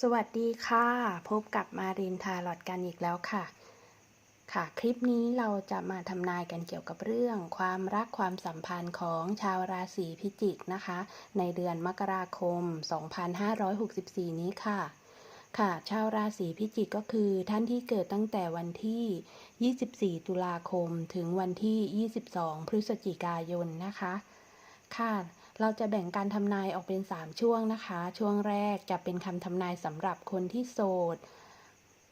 สวัสดีค่ะ พบกับมารินทาลอดกันอีกแล้วค่ะ ค่ะ คลิปนี้เราจะมาทำนายกันเกี่ยวกับเรื่อง ความรักความสัมพันธ์ของชาวราศีพิจิกนะคะ ในเดือนมกราคม 2564 นี้ค่ะ ค่ะ ชาวราศีพิจิกก็คือท่านที่เกิดตั้งแต่วันที่ 24 ตุลาคมถึงวันที่ 22 พฤศจิกายนนะคะ ค่ะ เราจะแบ่งการทำนายออกเป็น 3 ช่วงนะคะ ช่วงแรกจะเป็นคำทำนายสำหรับคนที่โสด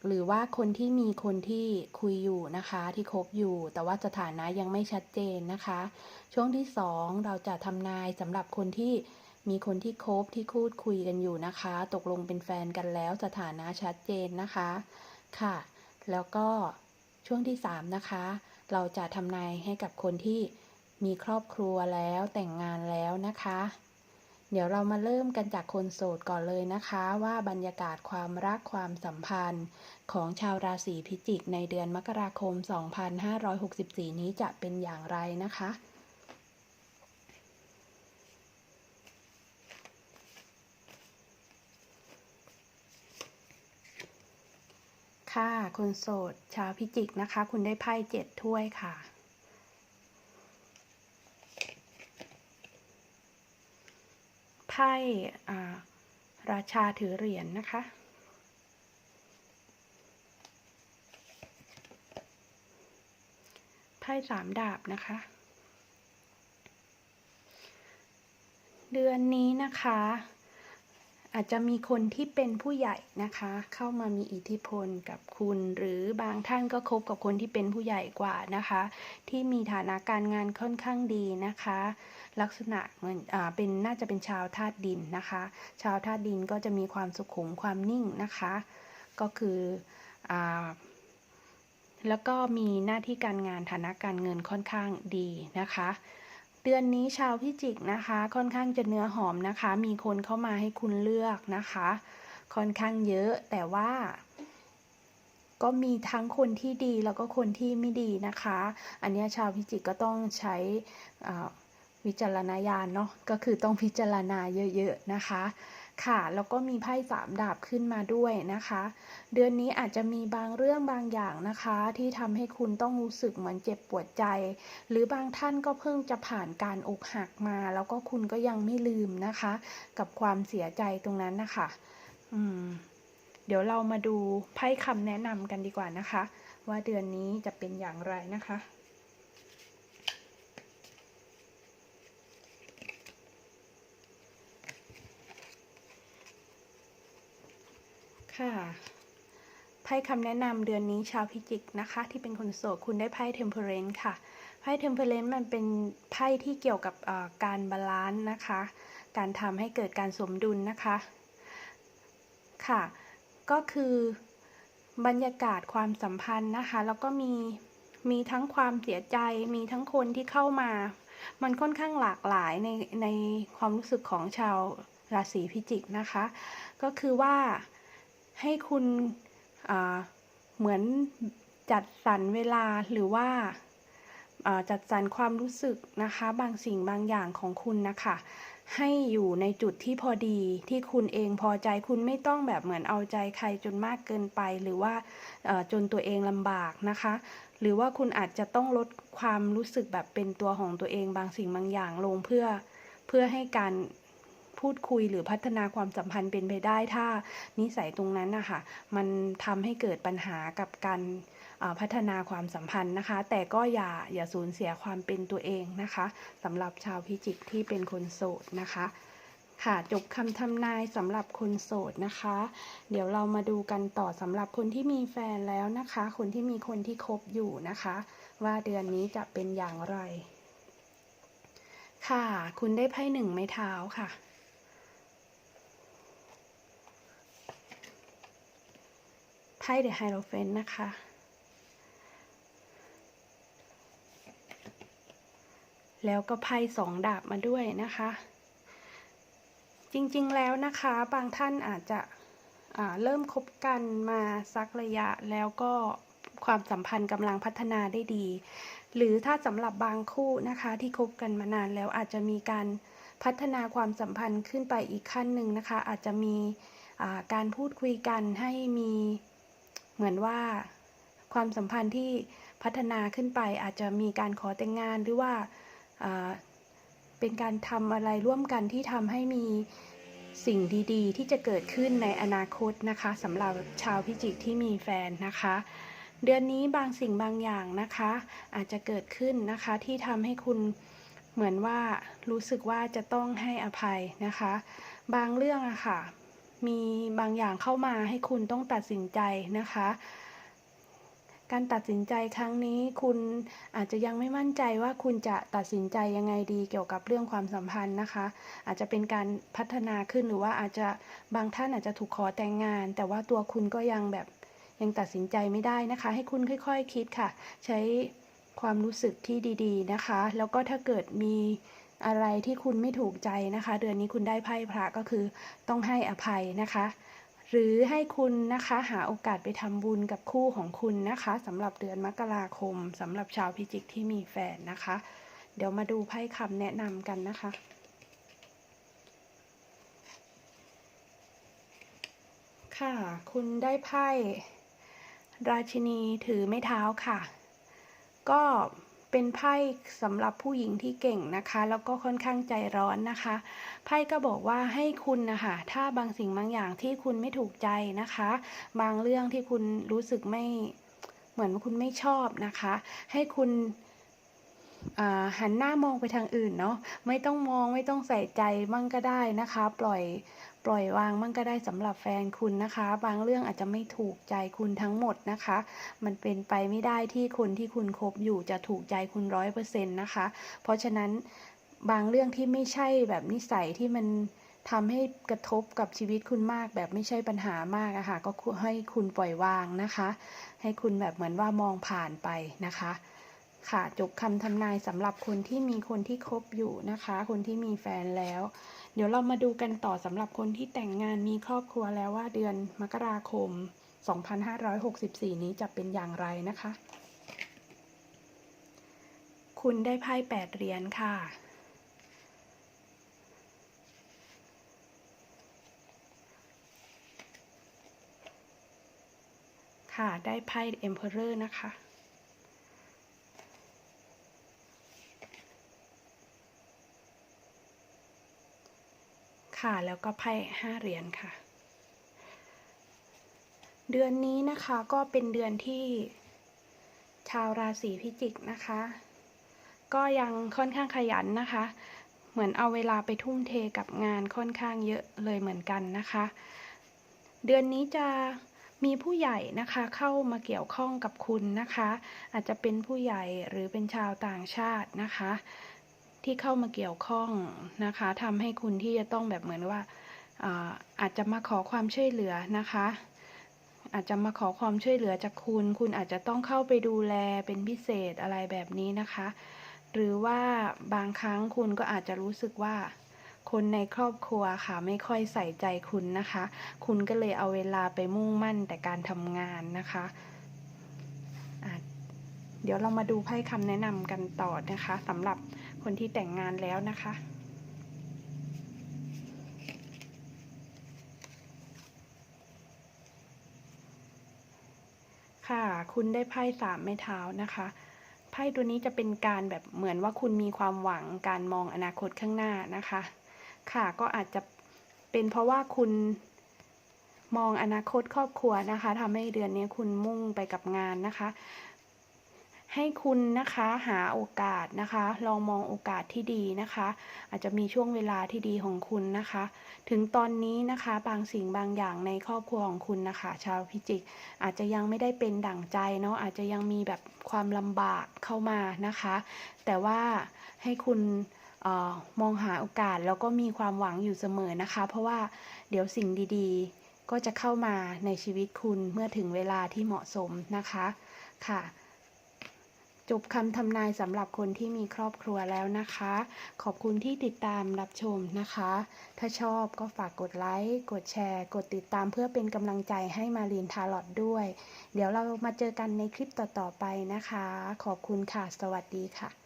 หรือว่าคนที่มีคนที่คุยอยู่นะคะ ที่คบอยู่ แต่ว่าสถานะยังไม่ชัดเจนนะคะ ช่วงที่ 2 เราจะทำนายสำหรับคนที่มีคนที่คบที่คูดคุยกันอยู่นะคะ ตกลงเป็นแฟนกันแล้วสถานะชัดเจนนะคะค่ะ แล้วก็ช่วงที่ 3 นะคะ เราจะทำนายให้กับคนที่มีครอบครัวแล้วแต่งงานแล้ว นะคะ เดี๋ยวเรามาเริ่มกันจากคนโสดก่อนเลยนะคะ ว่าบรรยากาศความรักความสัมพันธ์ ของชาวราศีพิจิกในเดือนมกราคม 2564 นี้จะเป็นอย่างไรนะคะค่ะคนโสด ชาวพิจิกนะคะ คุณได้ไพ่เจ็ดถ้วยค่ะ พ่อ่าราชาถือเหรียญนนะคะ ไพ่สามดาบนะคะ เดือนนี้นะคะ อาจจะมีคนที่เป็นผู้ใหญ่นะคะ เข้ามามีอิทธิพลกับคุณ หรือบางท่านก็คบกับคนที่เป็นผู้ใหญ่กว่านะคะ ที่มีฐานะการงานค่อนข้างดีนะคะ ลักษณะเหมือนอ่าเป็นน่าจะเป็นชาวธาตุดินนะคะ ชาวธาตุดินก็จะมีความสุขุมความนิ่งนะคะ ก็คืออ่าแล้วก็มีหน้าที่การงานฐานะการเงินค่อนข้างดีนะคะ เดือนนี้ชาวพิจิกนะคะ ค่อนข้างจะเนื้อหอมนะคะ มีคนเข้ามาให้คุณเลือกนะคะ ค่อนข้างเยอะแต่ว่า ก็มีทั้งคนที่ดีแล้วก็คนที่ไม่ดีนะคะ อันนี้ชาวพิจิกก็ต้องใช้วิจารณญาณเนาะก็คือต้องพิจารณาเยอะๆนะคะ ค่ะ แล้วก็มีไพ่สามดาบขึ้นมาด้วยนะคะ เดือนนี้อาจจะมีบางเรื่องบางอย่างนะคะ ที่ทำให้คุณต้องรู้สึกเหมือนเจ็บปวดใจ หรือบางท่านก็เพิ่งจะผ่านการอกหักมา แล้วก็คุณก็ยังไม่ลืมนะคะ กับความเสียใจตรงนั้นนะคะอืมเดี๋ยวเรามาดูไพ่คำแนะนำกันดีกว่านะคะ ว่าเดือนนี้จะเป็นอย่างไรนะคะ ค่ะไพ่คำแนะนำเดือนนี้ชาวพิจิกนะคะ ที่เป็นคนโสดคุณได้ไพ่เทมเพลนค่ะไพ่เทมเพลนมันเป็นไพ่ที่เกี่ยวกับการบาลานซ์นะคะ การทำให้เกิดการสมดุลนะคะ ค่ะ ก็คือบรรยากาศความสัมพันธ์นะคะ แล้วก็มีมีทั้งความเสียใจ มีทั้งคนที่เข้ามา มันค่อนข้างหลากหลายในในความรู้สึกของชาวราศีพิจิกนะคะ ก็คือว่า ให้คุณเหมือนจัดสรรเวลาหรือว่าาจัดสรรความรู้สึกนะคะ บางสิ่งบางอย่างของคุณนะคะ ให้อยู่ในจุดที่พอดีที่คุณเองพอใจคุณไม่ต้องแบบเหมือนเอาใจใครจนมากเกินไป หรือว่าจนตัวเองลำบากนะคะ หรือว่าคุณอาจจะต้องลดความรู้สึกแบบเป็นตัวของตัวเองบางสิ่งบางอย่างลงเพื่อเพื่อให้การ พูดคุยหรือพัฒนาความสัมพันธ์เป็นไปได้ถ้านิสัยตรงนั้นนะคะมันทำให้เกิดปัญหากับการพัฒนาความสัมพันธ์นะคะ แต่ก็อย่าอย่าสูญเสียความเป็นตัวเองนะคะสำหรับชาวพิจิกที่เป็นคนโสดนะคะค่ะจบคำทำนายสำหรับคนโสดนะคะ เดี๋ยวเรามาดูกันต่อสำหรับคนที่มีแฟนแล้วนะคะ คนที่มีคนที่คบอยู่นะคะ ว่าเดือนนี้จะเป็นอย่างไร ค่ะ คุณได้ไพ่หนึ่งไม้เท้าค่ะ พ่เดอะไฮโรเฟนนะคะ แล้วก็ไพ่สองดาบมาด้วยนะคะ จริงๆแล้วนะคะบางท่านอาจจะเริ่มคบกันมาสักระยะแล้วก็ความสัมพันธ์กำลังพัฒนาได้ดี หรือถ้าสำหรับบางคู่นะคะที่คบกันมานานแล้วอาจจะมีการพัฒนาความสัมพันธ์ขึ้นไปอีกขั้นหนึ่งนะคะ อาจจะมีการพูดคุยกันให้มี เหมือนว่าความสัมพันธ์ที่พัฒนาขึ้นไปอาจจะมีการขอแต่งงานหรือว่าาเป็นการทำอะไรร่วมกันที่ทำให้มีสิ่งดีๆ ที่จะเกิดขึ้นในอนาคตนะคะสำหรับชาวพิจิกที่มีแฟนนะคะ เดือนนี้บางสิ่งบางอย่างนะคะ อาจจะเกิดขึ้นนะคะที่ทำให้คุณเหมือนว่ารู้สึกว่าจะต้องให้อภัยนะคะ บางเรื่องอะค่ะ มีบางอย่างเข้ามาให้คุณต้องตัดสินใจนะคะ การตัดสินใจครั้งนี้คุณอาจจะยังไม่มั่นใจว่าคุณจะตัดสินใจยังไงดีเกี่ยวกับเรื่องความสัมพันธ์นะคะ อาจจะเป็นการพัฒนาขึ้นหรือว่าอาจจะบางท่านอาจจะถูกขอแต่งงาน แต่ว่าตัวคุณก็ยังแบบยังตัดสินใจไม่ได้นะคะ ให้คุณค่อยๆคคิดค่ะ ใช้ความรู้สึกที่ดี ๆ นะคะ แล้วก็ถ้าเกิดมี อะไรที่คุณไม่ถูกใจนะคะ เดือนนี้คุณได้ไพ่พระก็คือต้องให้อภัยนะคะ หรือให้คุณนะคะหาโอกาสไปทำบุญกับคู่ของคุณนะคะสำหรับเดือนมกราคมสำหรับชาวพิจิกที่มีแฟนนะคะ เดี๋ยวมาดูไพ่คำแนะนำกันนะคะค่ะ คุณได้ไพ่ราชินีถือไม้เท้าค่ะ ก็ เป็นไพ่สำหรับผู้หญิงที่เก่งนะคะ แล้วก็ค่อนข้างใจร้อนนะคะ ไพ่ก็บอกว่าให้คุณนะคะถ้าบางสิ่งบางอย่างที่คุณไม่ถูกใจนะคะ บางเรื่องที่คุณรู้สึกไม่เหมือนว่าคุณไม่ชอบนะคะ ให้คุณหันหน้ามองไปทางอื่นเนาะไม่ต้องมองไม่ต้องใส่ใจมั่งก็ได้นะคะ ปล่อย ปล่อยวางมั่งก็ได้สำหรับแฟนคุณนะคะ บางเรื่องอาจจะไม่ถูกใจคุณทั้งหมดนะคะ มันเป็นไปไม่ได้ที่คนที่คุณคบอยู่จะถูกใจคุณร้อยเปอร์เซ็นต์นะคะ เพราะฉะนั้นบางเรื่องที่ไม่ใช่แบบนิสัยที่มันทำให้กระทบกับชีวิตคุณมากแบบไม่ใช่ปัญหามากอะค่ะก็ให้คุณปล่อยวางนะคะ ให้คุณแบบเหมือนว่ามองผ่านไปนะคะ ค่ะจบคำทำนายสำหรับคนที่มีคนที่คบอยู่นะคะ คนที่มีแฟนแล้ว เดี๋ยวเรามาดูกันต่อสำหรับคนที่แต่งงานมีครอบครัวแล้วว่าเดือนมกราคม 2564 นี้จะเป็นอย่างไรนะคะ คุณได้ไพ่แปดเหรียญค่ะ ค่ะได้ไพ่ Emperor นะคะ ค่ะ แล้วก็ไพ่ห้าเหรียญค่ะ เดือนนี้นะคะก็เป็นเดือนที่ชาวราศีพิจิกนะคะ ก็ยังค่อนข้างขยันนะคะ เหมือนเอาเวลาไปทุ่มเทกับงานค่อนข้างเยอะเลยเหมือนกันนะคะ เดือนนี้จะมีผู้ใหญ่นะคะเข้ามาเกี่ยวข้องกับคุณนะคะ อาจจะเป็นผู้ใหญ่หรือเป็นชาวต่างชาตินะคะ ที่เข้ามาเกี่ยวข้องนะคะทำให้คุณที่จะต้องแบบเหมือนว่าอาอาจจะมาขอความช่วยเหลือนะคะ อาจจะมาขอความช่วยเหลือจากคุณ คุณอาจจะต้องเข้าไปดูแลเป็นพิเศษอะไรแบบนี้นะคะ หรือว่าบางครั้งคุณก็อาจจะรู้สึกว่าคนในครอบครัวค่ะไม่ค่อยใส่ใจคุณนะคะ คุณก็เลยเอาเวลาไปมุ่งมั่นแต่การทำงานนะคะะเดี๋ยวเรามาดูไพ่คำแนะนำกันต่อนะคะสำหรับ คนที่แต่งงานแล้วนะคะ ค่ะคุณได้ไพ่สามไม้เท้านะคะไพ่ตัวนี้จะเป็นการแบบเหมือนว่าคุณมีความหวังการมองอนาคตข้างหน้านะคะ ค่ะก็อาจจะเป็นเพราะว่าคุณมองอนาคตครอบครัวนะคะทำให้เดือนนี้คุณมุ่งไปกับงานนะคะ ให้คุณนะคะหาโอกาสนะคะ ลองมองโอกาสที่ดีนะคะ อาจจะมีช่วงเวลาที่ดีของคุณนะคะ ถึงตอนนี้นะคะบางสิ่งบางอย่างในครอบครัวของคุณนะคะ ชาวพิจิก อาจจะยังไม่ได้เป็นดั่งใจเนาะอาจจะยังมีแบบความลำบากเข้ามานะคะ แต่ว่าให้คุณออมองหาโอกาสแล้วก็มีความหวังอยู่เสมอนะคะ เพราะว่าเดี๋ยวสิ่งดีๆ ก็จะเข้ามาในชีวิตคุณเมื่อถึงเวลาที่เหมาะสมนะคะค่ะ จบคำทำนายสำหรับคนที่มีครอบครัวแล้วนะคะ ขอบคุณที่ติดตามรับชมนะคะ ถ้าชอบก็ฝากกดไลค์กดแชร์ กดติดตามเพื่อเป็นกำลังใจให้มารีนทาร์ลอดด้วย เดี๋ยวเรามาเจอกันในคลิปต่อๆไปนะคะ ขอบคุณค่ะ สวัสดีค่ะ